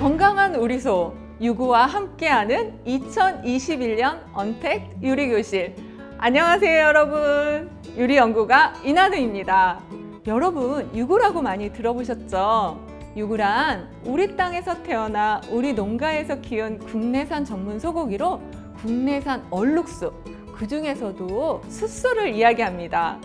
건강한 우리 소 유구와 함께하는 2021년 언택 유리교실. 안녕하세요, 여러분. 유리연구가 이나누입니다. 여러분, 유구라고 많이 들어보셨죠? 유구란 우리 땅에서 태어나 우리 농가에서 키운 국내산 전문 소고기로 국내산 얼룩수, 그 중에서도 숫소를 이야기합니다.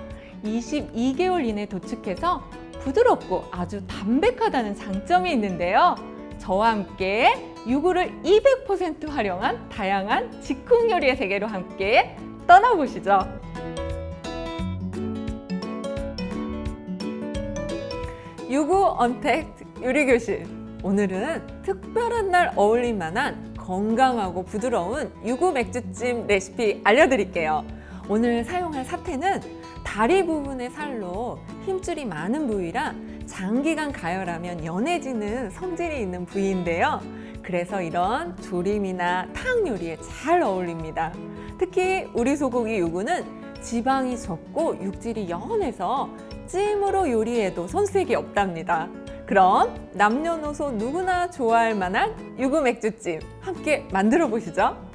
22개월 이내 도축해서 부드럽고 아주 담백하다는 장점이 있는데요. 저와 함께 유구를 200% 활용한 다양한 직궁 요리의 세계로 함께 떠나보시죠. 유구 언택 요리교실. 오늘은 특별한 날 어울릴 만한 건강하고 부드러운 유구 맥주찜 레시피 알려드릴게요. 오늘 사용할 사태는 다리 부분의 살로 힘줄이 많은 부위라 장기간 가열하면 연해지는 성질이 있는 부위인데요. 그래서 이런 조림이나 탕 요리에 잘 어울립니다. 특히 우리 소고기 유구는 지방이 적고 육질이 연해서 찜으로 요리해도 손색이 없답니다. 그럼 남녀노소 누구나 좋아할 만한 유구 맥주찜 함께 만들어 보시죠.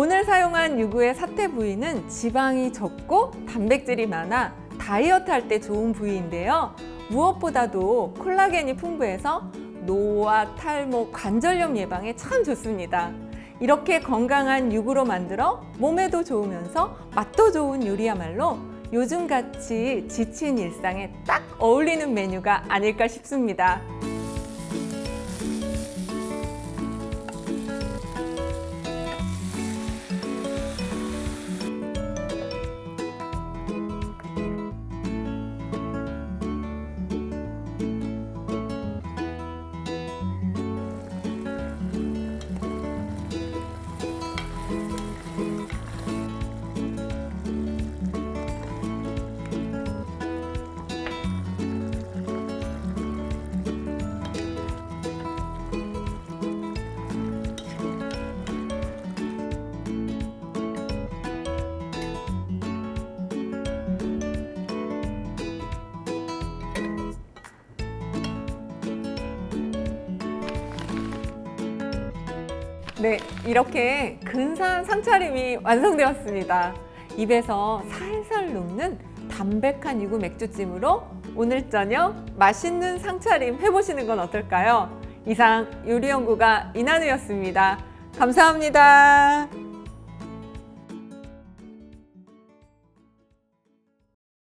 오늘 사용한 유구의 사태 부위는 지방이 적고 단백질이 많아 다이어트 할 때 좋은 부위인데요. 무엇보다도 콜라겐이 풍부해서 노화, 탈모, 관절염 예방에 참 좋습니다. 이렇게 건강한 유구로 만들어 몸에도 좋으면서 맛도 좋은 요리야말로 요즘같이 지친 일상에 딱 어울리는 메뉴가 아닐까 싶습니다. 네, 이렇게 근사한 상차림이 완성되었습니다. 입에서 살살 녹는 담백한 유구 맥주찜으로 오늘 저녁 맛있는 상차림 해보시는 건 어떨까요? 이상 요리연구가 이나누였습니다. 감사합니다.